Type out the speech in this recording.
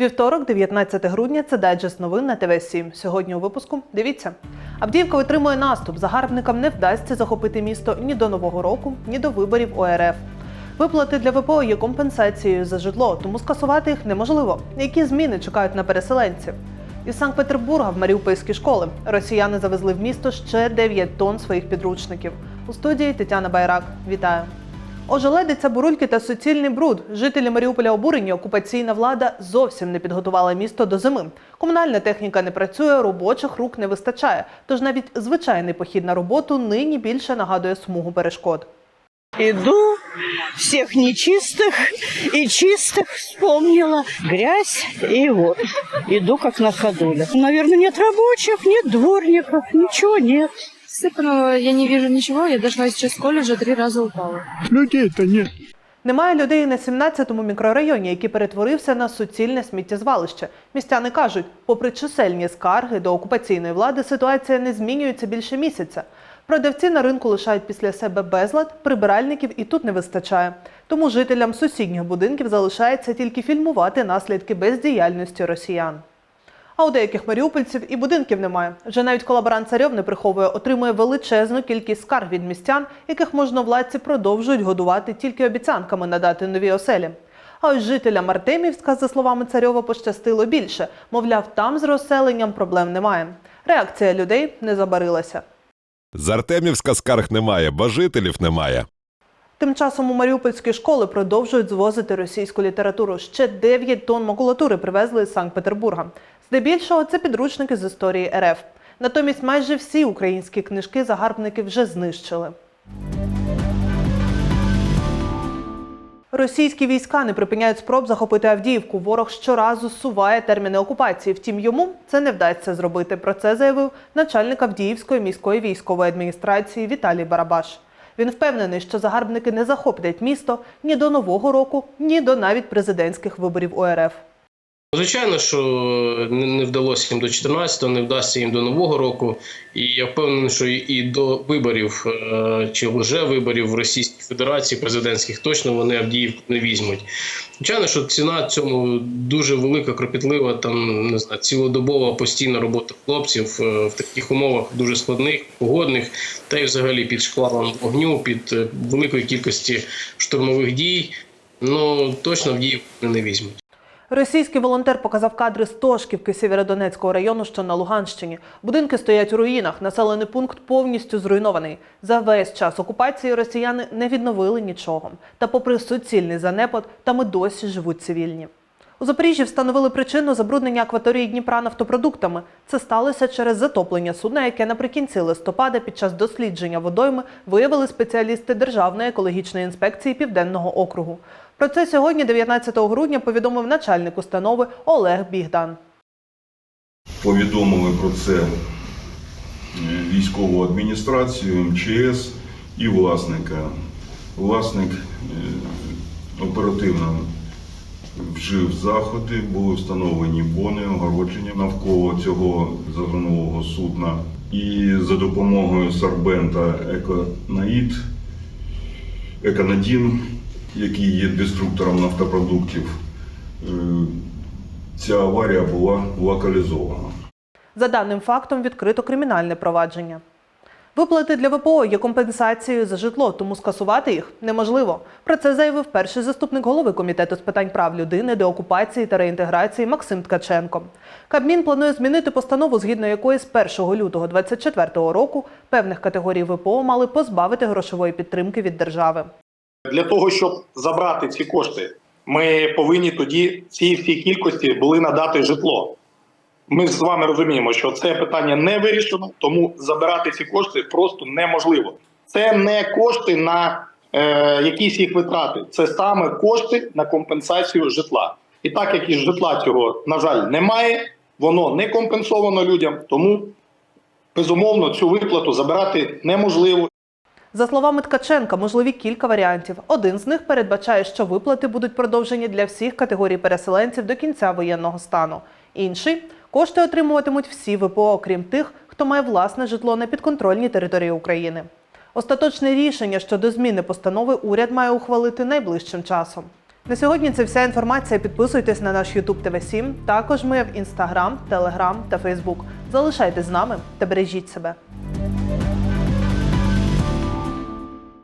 Вівторок, 19 грудня, це дайджест новин на ТВ 7 Сьогодні у випуску дивіться. Авдіївка отримує наступ. Загарбникам не вдасться захопити місто ні до нового року, ні до виборів ОРФ. Виплати для ВПО є компенсацією за житло, тому скасувати їх неможливо. Які зміни чекають на переселенців? Із Санкт-Петербурга в маріупольські школи росіяни завезли в місто ще 9 тонн своїх підручників. У студії Тетяна Байрак. Вітаю. Ожеледиця, бурульки та суцільний бруд. Жителі Маріуполя обурені. Окупаційна влада зовсім не підготувала місто до зими. Комунальна техніка не працює, робочих рук не вистачає. Тож навіть звичайний похід на роботу нині більше нагадує смугу перешкод. Иду, всех нечистых и чистых вспомнила. Грязь и вот. Иду как на ходулях. Наверное, нет рабочих, нет дворников, ничего нет. Сыпаного я не вижу ничего, я дошла сейчас с колледжа, три раза упала. Людей-то нет. Немає людей на 17-му мікрорайоні, який перетворився на суцільне сміттєзвалище. Містяни кажуть, попри чисельні скарги до окупаційної влади, ситуація не змінюється більше місяця. Продавці на ринку лишають після себе безлад, прибиральників і тут не вистачає. Тому жителям сусідніх будинків залишається тільки фільмувати наслідки бездіяльності росіян. А у деяких маріупольців і будинків немає. Вже навіть колаборант Царьов не приховує, отримує величезну кількість скарг від містян, яких можновладці продовжують годувати тільки обіцянками надати нові оселі. А ось жителям Артемівська, за словами Царьова, пощастило більше. Мовляв, там з розселенням проблем немає. Реакція людей не забарилася. З Артемівська скарг немає, бо жителів немає. Тим часом у маріупольські школи продовжують звозити російську літературу. Ще 9 тонн макулатури привезли з Санкт-Петербурга. Здебільшого це підручники з історії РФ. Натомість майже всі українські книжки загарбники вже знищили. Російські війська не припиняють спроб захопити Авдіївку. Ворог щоразу зсуває терміни окупації. Втім, йому це не вдасться зробити. Про це заявив начальник Авдіївської міської військової адміністрації Віталій Барабаш. Він впевнений, що загарбники не захоплять місто ні до нового року, ні до навіть президентських виборів УРФ. Звичайно, що не вдалося їм до 14-го, не вдасться їм до нового року. І я впевнений, що і- до виборів е, чи вже виборів в Російській Федерації президентських точно вони Авдіївку не візьмуть. Звичайно, що ціна цьому дуже велика, кропітлива, там не знаю, цілодобова постійна робота хлопців е, в таких умовах дуже складних, погодних, та й взагалі під шквалом вогню, під е, великої кількості штурмових дій. Ну точно Авдіївку не візьмуть. Російський волонтер показав кадри з Тошківки Сєвєродонецького району, що на Луганщині. Будинки стоять у руїнах, населений пункт повністю зруйнований. За весь час окупації росіяни не відновили нічого. Та, попри суцільний занепад, там і досі живуть цивільні. У Запоріжжі встановили причину забруднення акваторії Дніпра нафтопродуктами. Це сталося через затоплення судна, яке наприкінці листопада під час дослідження водойми виявили спеціалісти Державної екологічної інспекції Південного округу. Про це сьогодні, 19 грудня, повідомив начальник установи Олег Бігдан. повідомили про це е, військову адміністрацію, МЧС і власника. Власник е, оперативно вжив заходи, були встановлені бони, огородження навколо цього загонового судна. І за допомогою сорбента Еконаїд, Еконадін, який є деструктором нафтопродуктів, е, ця аварія була локалізована. За даним фактом відкрито кримінальне провадження. Виплати для ВПО є компенсацією за житло, тому скасувати їх неможливо. Про це заявив перший заступник голови комітету з питань прав людини, деокупації та реінтеграції Максим Ткаченко. Кабмін планує змінити постанову, згідно якої з 1 лютого 2024 року певних категорій ВПО мали позбавити грошової підтримки від держави. Для того щоб забрати ці кошти, ми повинні тоді цій всій кількості були надати житло. Ми з вами розуміємо, що це питання не вирішено, тому забирати ці кошти просто неможливо. Це не кошти на е, якісь їх витрати, це саме кошти на компенсацію житла. І так як із житла цього, на жаль, немає, воно не компенсовано людям, тому безумовно цю виплату забирати неможливо. За словами Ткаченка, можливі кілька варіантів. Один з них передбачає, що виплати будуть продовжені для всіх категорій переселенців до кінця воєнного стану. Інший кошти отримуватимуть всі ВПО, окрім тих, хто має власне житло на підконтрольній території України. Остаточне рішення щодо зміни постанови уряд має ухвалити найближчим часом. На сьогодні це вся інформація. Підписуйтесь на наш YouTube TV 7 Також ми в Instagram, Telegram та Facebook. Залишайтесь з нами та бережіть себе.